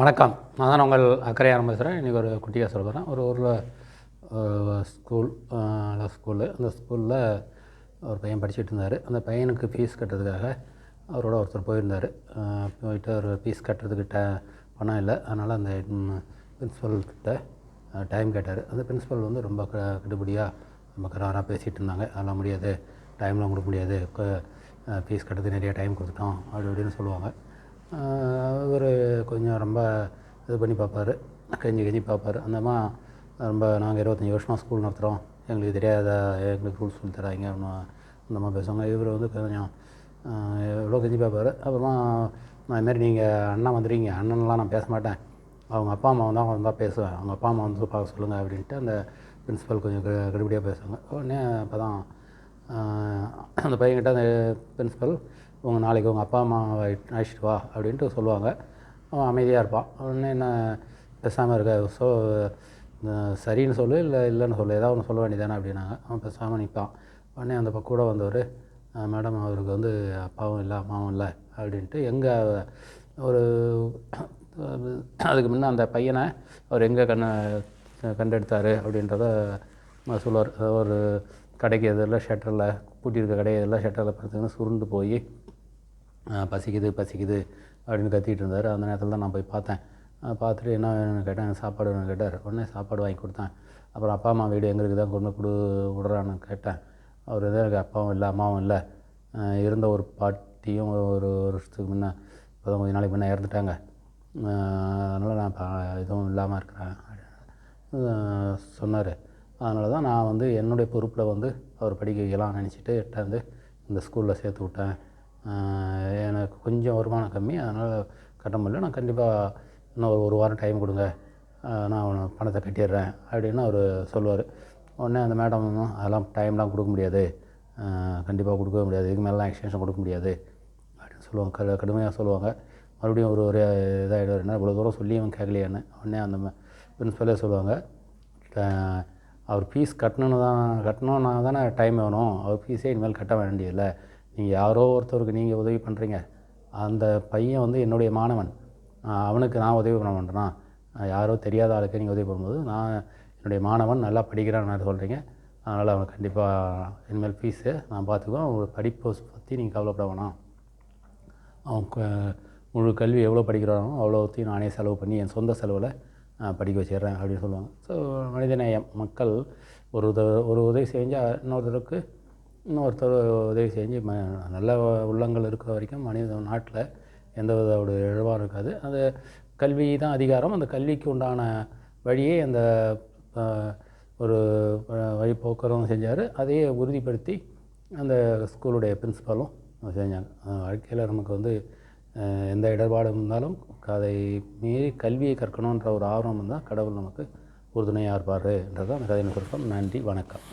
வணக்கம். நான் தான் உங்கள் அக்கறை ஆரம்பிச்சுறேன் இன்றைக்கி ஒரு குட்டியாக சொல்கிறேன் ஒரு ஊரில் ஸ்கூல் ஸ்கூலு அந்த ஸ்கூலில் ஒரு பையன் படிச்சுட்டு இருந்தார். அந்த பையனுக்கு ஃபீஸ் கட்டுறதுக்காக அவரோட ஒருத்தர் போயிருந்தார். போயிட்டு அவர் ஃபீஸ் கட்டுறதுக்கிட்ட பணம் இல்லை. அதனால் அந்த பிரின்ஸிபல் கிட்ட டைம் கேட்டார். அந்த பிரின்ஸிபல் வந்து ரொம்ப க கடுபடியாக ரொம்ப கராராக பேசிகிட்டு இருந்தாங்க. அதெல்லாம் முடியாது. டைம்லாம் கொடுக்க முடியாது. ஃபீஸ் கட்டுறதுக்கு நிறைய டைம் கொடுத்துட்டோம். அப்படி இப்படின்னு சொல்லுவாங்க. இவர் கொஞ்சம் ரொம்ப இது பண்ணி பார்ப்பாரு. கெஞ்சி கெஞ்சி பார்ப்பாரு. அந்தம்மா ரொம்ப நாங்கள் இருபத்தஞ்சி வருஷமாக ஸ்கூல் நடத்துகிறோம் எங்களுக்கு தெரியாத எங்களுக்கு ரூல்ஸ் சொல்லி தராங்க அந்த அந்தம்மா பேசுவாங்க. இவர் வந்து கொஞ்சம் எவ்வளோ கெஞ்சி பார்ப்பாரு. அப்புறமா நான் மாதிரி நீங்கள் அண்ணா வந்துடுவீங்க அண்ணன்லாம் நான் பேச மாட்டேன். அவங்க அப்பா அம்மா தான் வந்தால் பேசுவேன். அவங்க அப்பா அம்மா வந்து பார்க்க சொல்லுங்கள் அப்படின்ட்டு அந்த பிரின்ஸிபல் கொஞ்சம் க- கடுபடியாக பேசுவாங்க. உடனே அப்போ தான் அந்த பையன்கிட்ட அந்த பிரின்ஸிபல் உங்கள் நாளைக்கு உங்கள் அப்பா அம்மாவை அழைச்சிட்டு வா அப்படின்ட்டு சொல்லுவாங்க. அவன் அமைதியாக இருப்பான். உடனே என்ன பேசாமல் இருக்க ஸோ சரின்னு சொல்லு இல்லை இல்லைன்னு சொல்லு ஏதாவது ஒன்று சொல்ல வேண்டியதானே அப்படின்னாங்க. அவன் பேசாமல் நிற்பான் உடனே அந்த பக்கம் கூட வந்தவர் மேடம் அவருக்கு வந்து அப்பாவும் இல்லை அம்மாவும் இல்லை அப்படின்ட்டு எங்கே ஒரு அதுக்கு முன்னே அந்த பையனை அவர் எங்கே கண்ண கண்டெடுத்தார் அப்படின்றத சொல்லுவார். ஒரு கடைக்கு எதிரில் ஷட்டரில் பூட்டியிருக்க கடை எதிரில் ஷட்டரில் பார்த்திங்கன்னா சுருண்டு போய் பசிக்குது பசிக்குது அப்படின்னு கத்திட்டு இருந்தார். அந்த நேரத்தில் தான் நான் போய் பார்த்தேன். பார்த்துட்டு என்ன வேணும்னு கேட்டேன். சாப்பாடு வேணும்னு கேட்டார். உடனே சாப்பாடு வாங்கி கொடுத்தேன். அப்புறம் அப்பா அம்மா வீடு எங்களுக்கு தான் கொண்டு கொடு விடுறான்னு கேட்டேன். அவர் எதுவும் எனக்கு அப்பாவும் இல்லை அம்மாவும் இல்லை. இருந்த ஒரு பாட்டியும் ஒரு வருஷத்துக்கு முன்னே இப்போ தான் கொஞ்ச நாளைக்கு முன்னே இறந்துட்டாங்க. அதனால் நான் இப்போ எதுவும் இல்லாமல் இருக்கிறேன் சொன்னார். அதனால தான் நான் வந்து என்னுடைய பொறுப்பில் வந்து அவர் படிக்க வைக்கலாம்னு நினச்சிட்டு எட்டாந்து இந்த ஸ்கூலில் சேர்த்து விட்டேன். எனக்கு கொஞ்சம் வருமானம் கம்மி அதனால் கட்ட முடியல. நான் கண்டிப்பாக இன்னும் ஒரு ஒரு வாரம் டைம் கொடுங்க. நான் பணத்தை கட்டிடுறேன் அப்படின்னு அவர் சொல்லுவார். உடனே அந்த மேடம் அதெல்லாம் டைம்லாம் கொடுக்க முடியாது. கண்டிப்பாக கொடுக்கவே முடியாது. இதுக்கு மேலாம் எக்ஸ்டென்ஷன் கொடுக்க முடியாது. அப்படின்னு சொல்லுவாங்க. க கடுமையாக சொல்லுவாங்க. மறுபடியும் ஒரு ஒரு இதாகிடுவார் என்ன இவ்வளோ தூரம் சொல்லி அவன் கேட்கலையான்னு உடனே அந்த பிரின்ஸ்பலே சொல்லுவாங்க. அவர் ஃபீஸ் கட்டணுன்னு தான் கட்டணுன்னா தானே டைம் வேணும். அவர் ஃபீஸே இனிமேல் கட்ட வேண்டியதில்லை. நீங்கள் யாரோ ஒருத்தருக்கு நீங்கள் உதவி பண்ணுறீங்க அந்த பையன் வந்து என்னுடைய மாணவன். அவனுக்கு நான் உதவி பண்ண மாட்டேனா? யாரோ தெரியாத ஆளுக்கு நீங்கள் உதவி பண்ணும்போது நான் என்னுடைய மாணவன் நல்லா படிக்கிறான்னு சொல்கிறீங்க அதனால் அவன் கண்டிப்பாக இனிமேல் ஃபீஸு நான் பார்த்துக்குவேன். அவனோட படிப்பை பற்றி நீங்கள் கவலைப்பட வேணாம். அவன் க- முழு கல்வி எவ்வளோ படிக்கிறானோ அவ்வளோத்தையும் நானே செலவு பண்ணி என் சொந்த செலவில் படிக்க வச்சிடுறேன் அப்படின்னு சொல்லுவாங்க. ஸோ மனிதநேயம் மக்கள் ஒரு உத ஒரு உதவி செஞ்சால் இன்னொருத்தருக்கு இன்னொருத்தர் உதவி செஞ்சு ம நல்ல உள்ளங்கள் இருக்கிற வரைக்கும் மனித நாட்டில் எந்த வித ஒரு இழவாக இருக்காது. அது கல்வி தான் அதிகாரம். அந்த கல்விக்கு உண்டான வழியே அந்த ஒரு வழிபோக்கரும் செஞ்சார். அதையே உறுதிப்படுத்தி அந்த ஸ்கூலுடைய பிரின்ஸிபாலும் செஞ்சாங்க. வாழ்க்கையில் நமக்கு வந்து எந்த இடர்பாடும் இருந்தாலும் அதை மீறி கல்வியை கற்கணுன்ற ஒரு ஆர்வம் இருந்தால் கடவுள் நமக்கு உறுதுணையாக இருப்பார்ன்றதான் அந்த கதையின் குறிப்பம் நன்றி வணக்கம்.